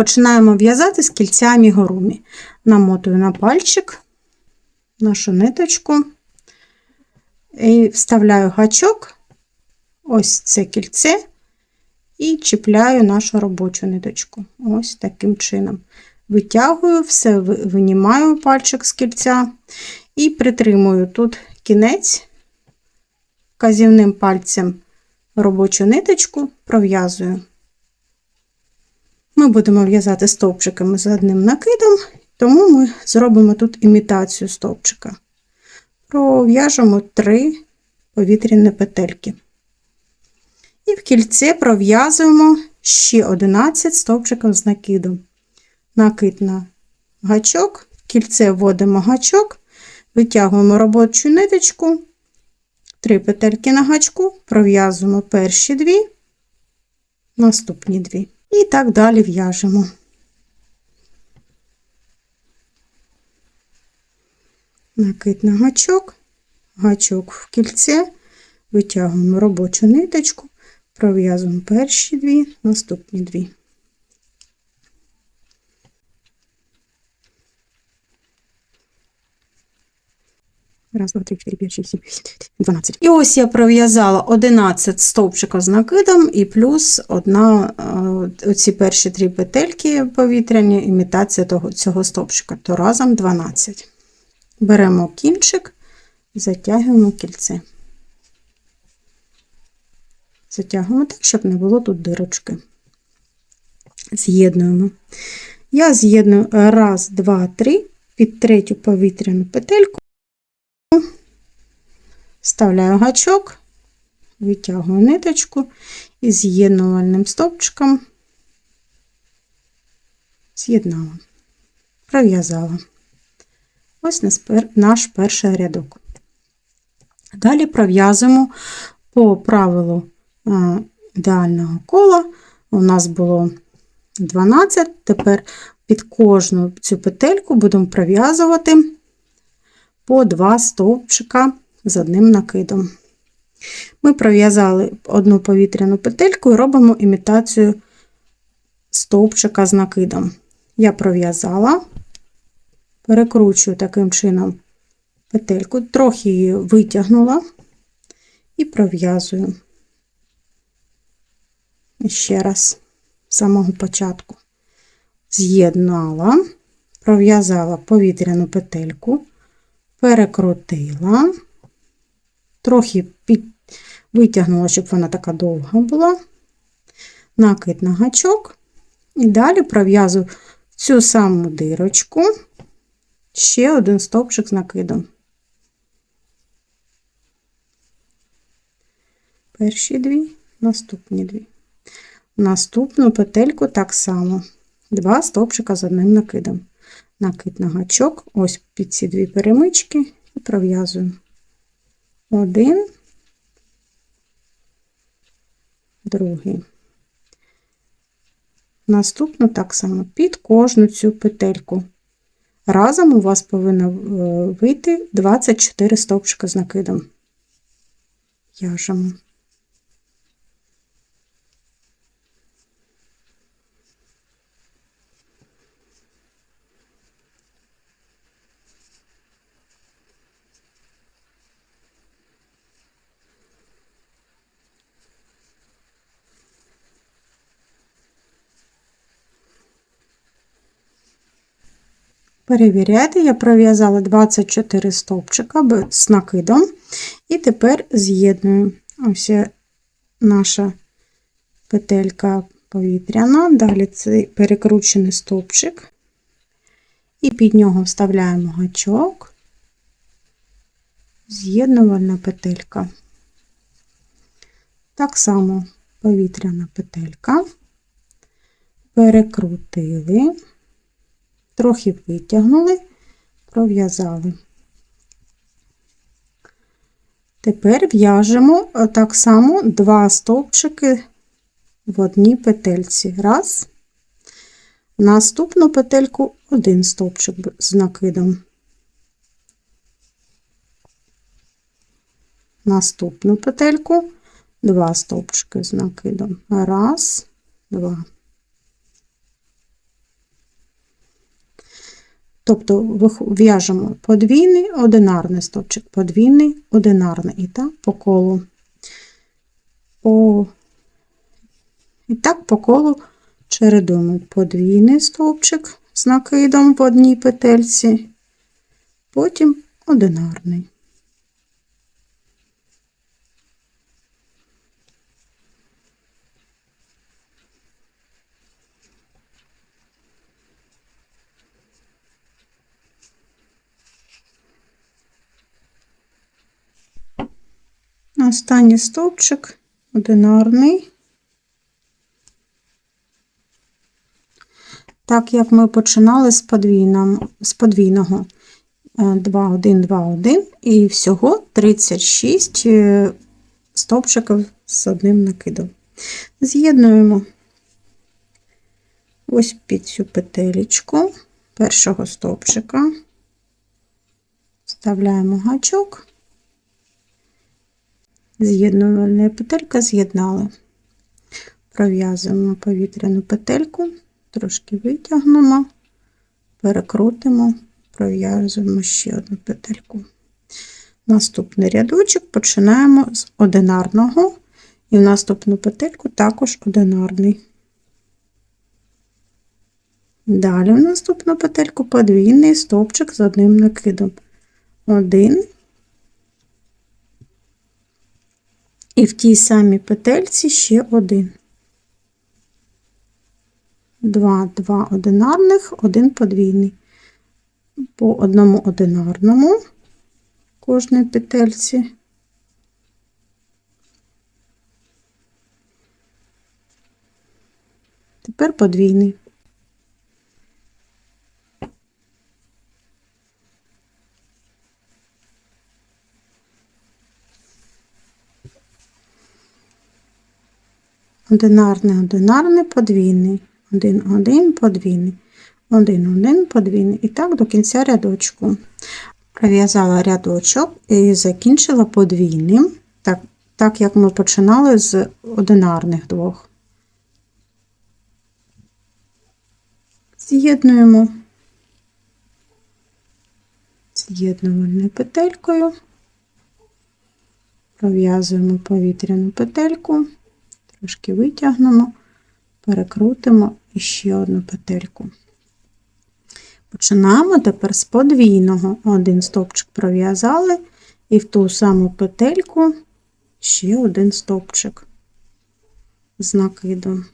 починаємо в'язати з кільця амігурумі. Намотую на пальчик нашу ниточку і вставляю гачок, ось це кільце, і чіпляю нашу робочу ниточку. Ось таким чином. Витягую, все винімаю пальчик з кільця і притримую тут кінець вказівним пальцем робочу ниточку, пров'язую. Ми будемо в'язати стовпчиками з одним накидом, тому ми зробимо тут імітацію стовпчика. Пров'яжемо три повітряні петельки. І в кільце пров'язуємо ще 11 стовпчиків з накидом. Накид на гачок, в кільце вводимо гачок, витягуємо робочу ниточку, три петельки на гачку, пров'язуємо перші дві, наступні дві. І так далі в'яжемо. Накид на гачок, гачок в кільце, витягуємо робочу ниточку, пров'язуємо перші дві, наступні дві. Раз, два, три, чотири, п'ять, шість, сім, вісім, дванадцять. І ось я пров'язала 11 стовпчиків з накидом і плюс одна, е, оці перші три петельки повітряні, імітація того, цього стовпчика, то разом 12. Беремо кінчик, затягуємо кільце. Затягуємо так, щоб не було тут дирочки. З'єднуємо. Я з'єдную раз, два, три, під третю повітряну петельку. Вставляю гачок, витягую ниточку і з'єднувальним стовпчиком з'єднала, пров'язала. Ось наш перший рядок. Далі пров'язуємо по правилу е, ідеального кола. У нас було 12, тепер під кожну цю петельку будемо пров'язувати по два стовпчика з одним накидом. Ми пров'язали одну повітряну петельку і робимо імітацію стовпчика з накидом. Я пров'язала, перекручую таким чином петельку, трохи її витягнула і пров'язую. Ще раз, з самого початку. З'єднала, пров'язала повітряну петельку, перекрутила, трохи під... витягнула, щоб вона така довга була, накид на гачок, і далі пров'язую цю саму дирочку ще один стовпчик з накидом. Перші дві, наступні дві. Наступну петельку так само. Два стовпчика з одним накидом. Накид на гачок, ось під ці дві перемички і пров'язую. Один, другий. Наступну так само під кожну цю петельку. Разом у вас повинно е, вийти 24 стовпчика з накидом. В'яжемо. Перевіряйте, я пров'язала 24 стовпчика з накидом, і тепер з'єдную. Ось наша петелька повітряна, далі цей перекручений стовпчик, і під нього вставляємо гачок, з'єднувальна петелька. Так само повітряна петелька, перекрутили трохи витягнули, пров'язали. Тепер в'яжемо так само два стовпчики в одній петельці. Раз. Наступну петельку один стовпчик з накидом. Наступну петельку два стовпчики з накидом. Раз, два. Тобто в'яжемо подвійний, одинарний стовпчик, подвійний, одинарний. І так по колу. По... І так по колу чередуємо подвійний стовпчик з накидом в одній петельці, потім одинарний. Останній стовпчик. Одинарний. Так як ми починали з, подвійном, з подвійного. Е, 2, 1, 2, 1 і всього 36 е, стовпчиків з одним накидом. З'єднуємо ось під цю петелечку першого стовпчика, вставляємо гачок, з'єднувальна петелька з'єднали. Пров'язуємо повітряну петельку, трошки витягнемо, перекрутимо, пров'язуємо ще одну петельку. Наступний рядочок починаємо з одинарного, і в наступну петельку також одинарний. Далі в наступну петельку подвійний стовпчик з одним накидом. Один. І в тій самій петельці ще один. Два, два одинарних, один подвійний. По одному одинарному кожній петельці. Тепер подвійний. Одинарний, одинарний, подвійний, один, один, подвійний, один, один, подвійний. І так до кінця рядочку. Пров'язала рядочок і закінчила подвійним, так, так як ми починали з одинарних двох. З'єднуємо з'єднувальною петелькою, пров'язуємо повітряну петельку, трошки витягнемо, перекрутимо і ще одну петельку. Починаємо тепер з подвійного. Один стовпчик пров'язали, і в ту саму петельку ще один стовпчик з накидом.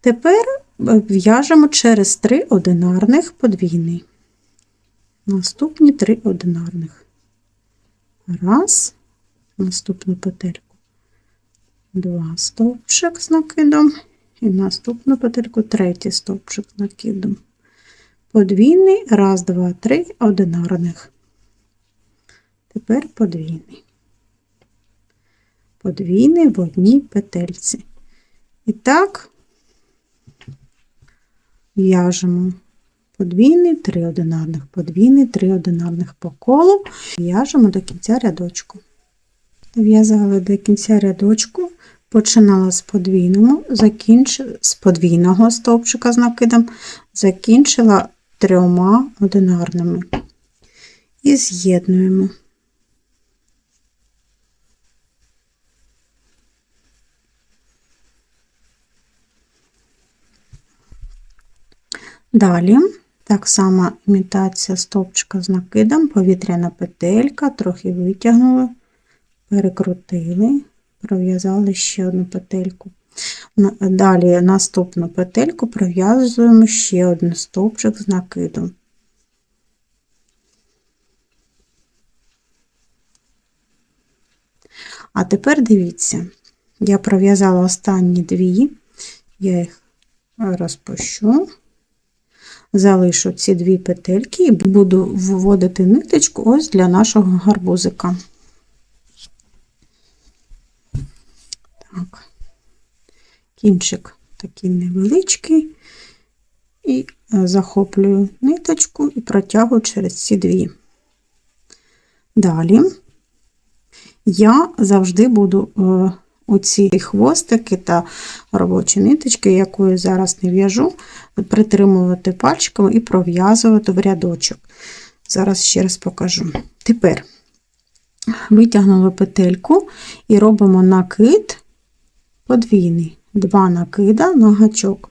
Тепер в'яжемо через три одинарних подвійний. Наступні три одинарних. Раз, наступну петельку, два стовпчик з накидом, і наступну петельку третій стовпчик з накидом. Подвійний, раз, два, три, одинарних. Тепер подвійний. Подвійний в одній петельці. І так в'яжемо подвійний, три одинарних, подвійний, три одинарних по колу, в'яжемо до кінця рядочку. В'язали до кінця рядочку, починала з подвійного, закінчила з подвійного стовпчика з накидом, закінчила трьома одинарними. І з'єднуємо. Далі, так само імітація стовпчика з накидом, повітряна петелька, трохи витягнули, перекрутили, пров'язали ще одну петельку. Далі наступну петельку пров'язуємо ще один стовпчик з накидом. А тепер дивіться, я пров'язала останні дві, я їх розпущу, залишу ці дві петельки і буду вводити ниточку ось для нашого гарбузика. Так кінчик такий невеличкий, і захоплюю ниточку і протягую через ці дві. Далі я завжди буду оці хвостики та робочі ниточки, якою зараз не в'яжу, притримувати пальчиками і пров'язувати в рядочок. Зараз ще раз покажу. Тепер витягнули петельку і робимо накид подвійний. Два накида на гачок.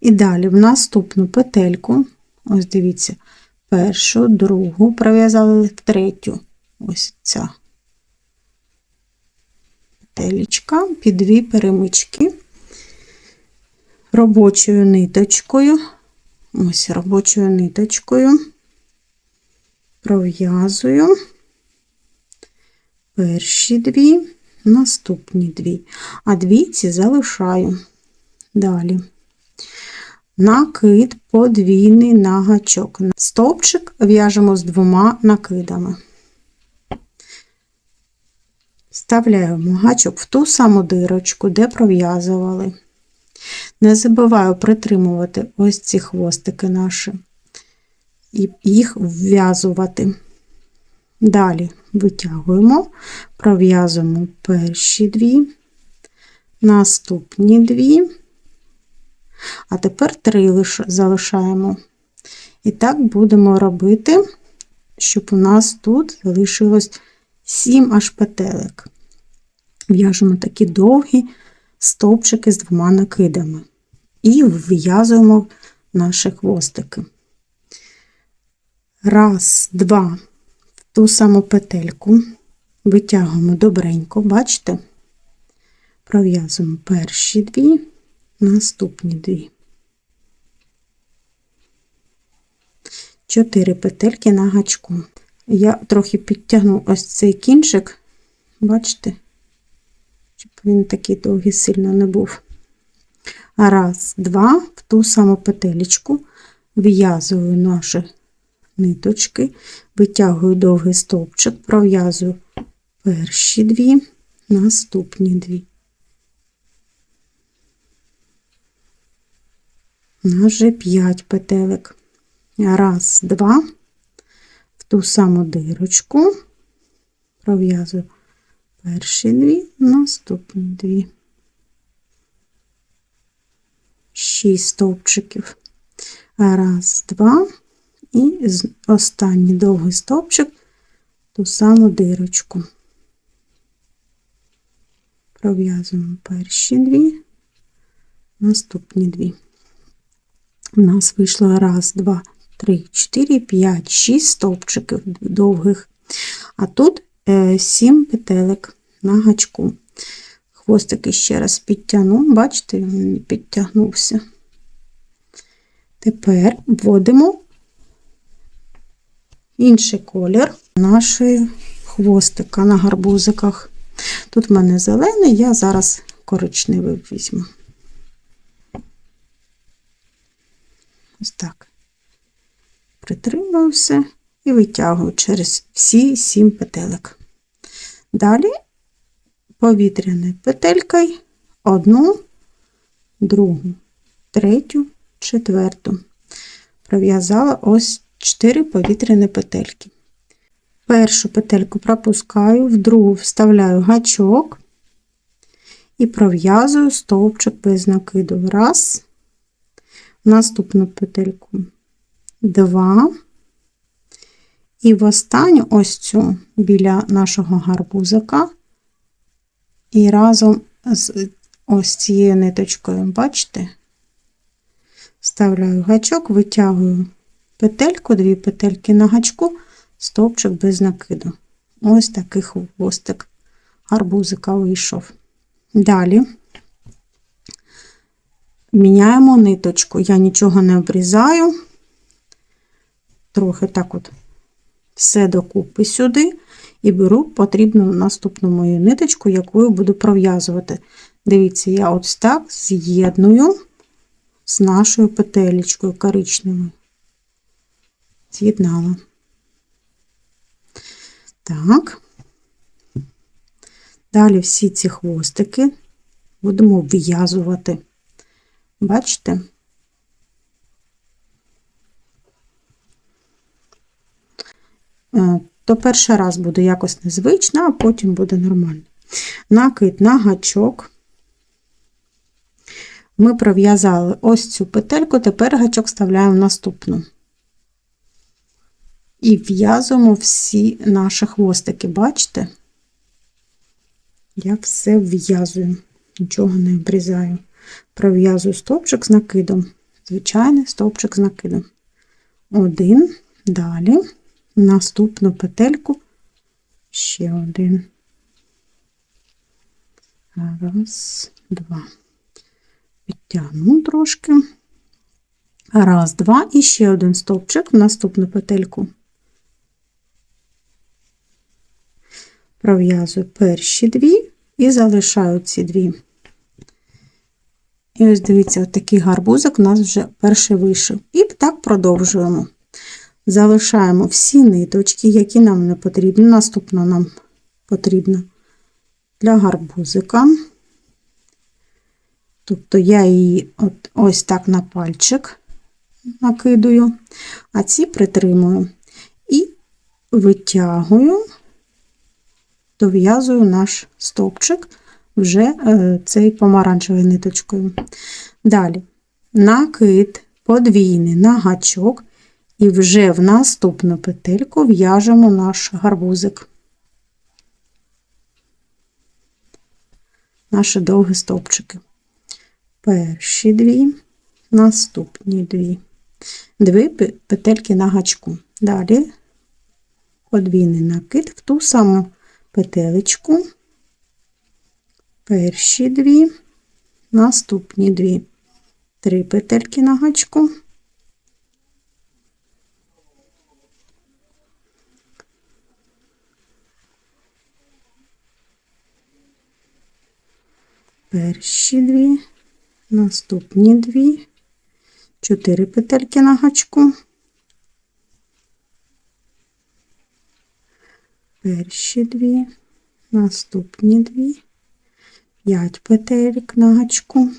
І далі в наступну петельку, ось дивіться, першу, другу, пров'язали третю. Ось ця петелечка, під дві перемички, робочою ниточкою, ось робочою ниточкою, пров'язую. Перші дві, наступні дві, а двійці залишаю. Далі. Накид подвійний на гачок. Стовпчик в'яжемо з двома накидами. Вставляємо гачок в ту саму дирочку, де пров'язували. Не забуваю притримувати ось ці хвостики наші і їх вв'язувати. Далі витягуємо, пров'язуємо перші дві, наступні дві, а тепер три залишаємо. І так будемо робити, щоб у нас тут залишилось 7 аж петелек. В'яжемо такі довгі стовпчики з двома накидами. І вв'язуємо наші хвостики. Раз, два, ту саму петельку витягуємо добренько, бачите? Пров'язуємо перші дві, наступні дві. Чотири петельки на гачку. Я трохи підтягну ось цей кінчик, бачите, щоб він такий довгий сильно не був. Раз, два, в ту саму петелечку в'язую наші ниточки, витягую довгий стовпчик, пров'язую перші дві, наступні дві. У нас вже 5 петелек. Раз, два, в ту саму дирочку, пров'язую перші дві, наступні дві. Шість стовпчиків. Раз, два, і останній довгий стовпчик, ту саму дирочку. Пров'язуємо перші дві, наступні дві. У нас вийшло раз, два, три, чотири, п'ять, шість стовпчиків довгих. А тут е, сім петелек на гачку. Хвостики ще раз підтягну, бачите, він підтягнувся. Тепер вводимо інший колір нашої хвостика на гарбузиках. Тут в мене зелений, я зараз коричневий візьму. Ось так. Притримую все і витягую через всі сім петелек. Далі повітряною петелькою одну, другу, третю, четверту. Пров'язала ось 4 повітряні петельки. Першу петельку пропускаю, в другу вставляю гачок і пров'язую стовпчик без накиду. Раз, наступну петельку два. І в останню ось цю біля нашого гарбузика, і разом з ось цією ниточкою, бачите, вставляю гачок, витягую петельку, дві петельки на гачку, стовпчик без накиду. Ось такий хвостик гарбузика вийшов. Далі міняємо ниточку. Я нічого не обрізаю, трохи так от все докупи сюди і беру потрібну наступну мою ниточку, якою буду пров'язувати. Дивіться, я ось так з'єдную з нашою петелечкою коричневою. З'єднала. Так. Далі всі ці хвостики будемо вв'язувати. Бачите? Е, то перший раз буде якось незвично, а потім буде нормально. Накид на гачок. Ми пров'язали ось цю петельку, тепер гачок вставляємо в наступну. І в'язуємо всі наші хвостики, бачите? Я все в'язую, нічого не обрізаю. Пров'язую стовпчик з накидом. Звичайний стовпчик з накидом. Один, далі, наступну петельку, ще один. Раз, два. Підтягну трошки. Раз, два, і ще один стовпчик в наступну петельку. Пров'язую перші дві і залишаю ці дві. І ось дивіться, от такий гарбузик у нас вже перший вийшов. І так продовжуємо. Залишаємо всі ниточки, які нам не потрібні. Наступно нам потрібно для гарбузика. Тобто я її от ось так на пальчик накидую, а ці притримую і витягую, дов'язую наш стовпчик вже е, цей помаранчевою ниточкою. Далі накид подвійний на гачок, і вже в наступну петельку в'яжемо наш гарбузик. Наші довгі стовпчики. Перші дві, наступні дві. Дві петельки на гачку. Далі подвійний накид в ту саму петелечку. Перші дві, наступні дві, три петельки на гачку. Перші дві, наступні дві, чотири петельки на гачку. Перші дві, наступні дві, 5 петелек на гачку.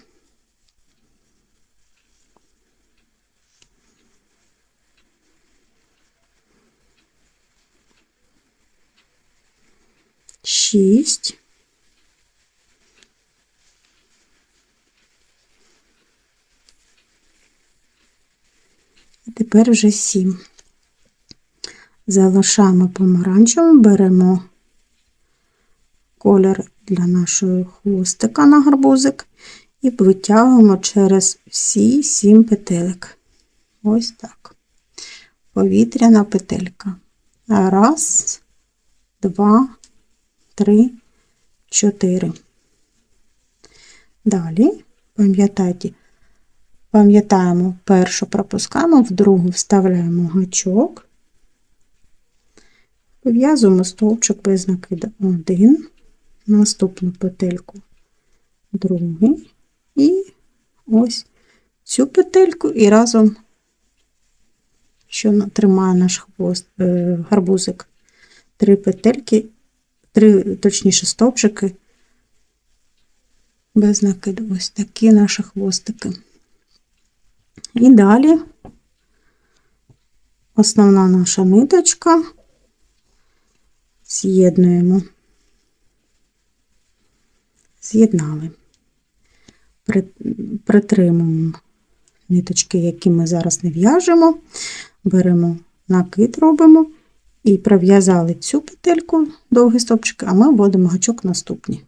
Шість. Тепер вже сім. Залишаємо помаранчевим, беремо колір для нашого хвостика на гарбузик і витягуємо через всі сім петелек. Ось так. Повітряна петелька. Раз, два, три, чотири. Далі, пам'ятайте, пам'ятаємо, першу пропускаємо, в другу вставляємо гачок, пов'язуємо стовпчик без накиду. Один, наступну петельку, другий, і ось цю петельку і разом, що тримає наш хвост, е, гарбузик, три петельки, три, точніше, стовпчики без накиду. Ось такі наші хвостики. І далі основна наша ниточка з'єднуємо з'єднали. Притримуємо ниточки, які ми зараз не в'яжемо, беремо накид, робимо і пров'язали цю петельку, довгі стопчики, а ми вводимо гачок наступні.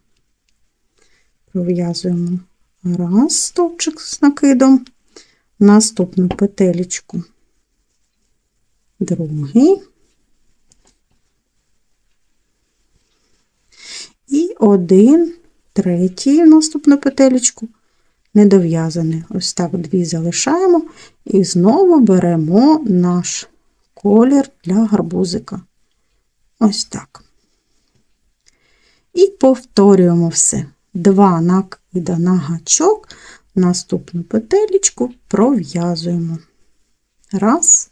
Пров'язуємо раз стовпчик з накидом, наступну петелечку, другий. І один третій наступну петелечку недов'язаний. Ось так дві залишаємо і знову беремо наш колір для гарбузика. Ось так. І повторюємо все. Два накида на гачок, наступну петелечку пров'язуємо. Раз,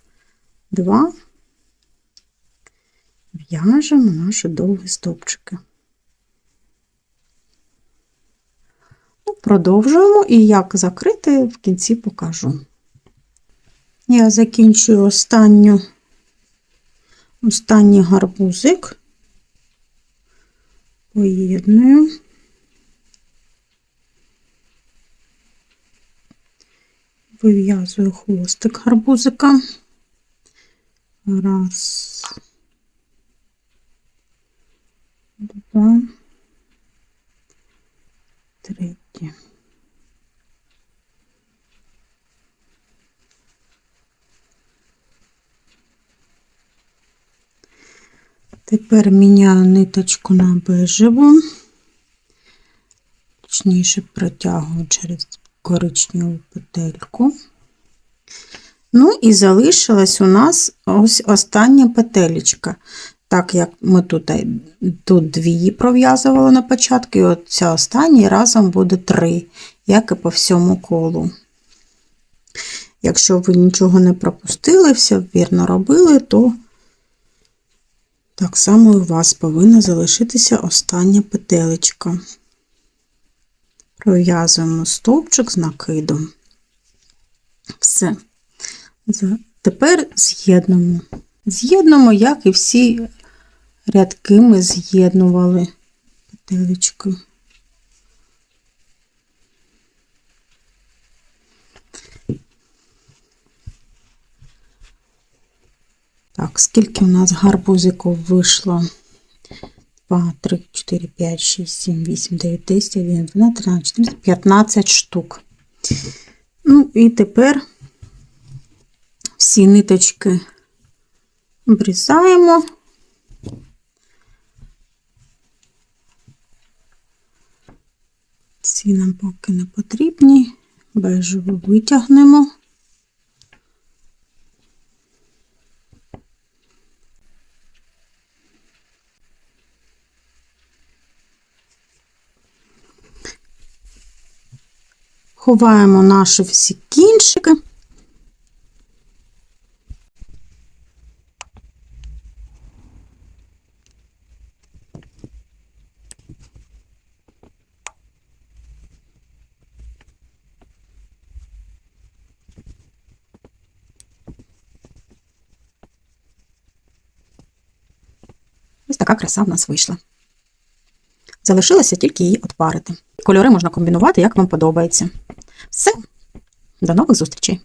два, в'яжемо наші довгі стовпчики. Продовжуємо і як закрити в кінці покажу. Я закінчую останню, останній гарбузик. Поєдную. Вив'язую хвостик гарбузика. Раз. Два. Третє. Тепер міняю ниточку на бежеву, точніше протягую через коричневу петельку. Ну і залишилась у нас ось остання петелечка. Так як ми тут, тут дві пров'язували на початку, і от ця остання разом буде три, як і по всьому колу. Якщо ви нічого не пропустили, все вірно робили, то так само у вас повинна залишитися остання петелечка. Пров'язуємо стовпчик з накидом. Все. Тепер з'єднуємо. З'єднуємо, як і всі рядки ми з'єднували петелечки. Так, скільки у нас гарбузиків вийшло? 2, 3, 4, 5, 6, 7, 8, 9, 10, 11, 12, 13, 14, 15 штук. Ну, і тепер всі ниточки обрізаємо. Ці нам поки не потрібні, бежеву витягнемо. Ховаємо наші всі кінчики. Ось така краса в нас вийшла. Залишилося тільки її отпарити. Кольори можна комбінувати, як вам подобається. Все, до нових зустрічей!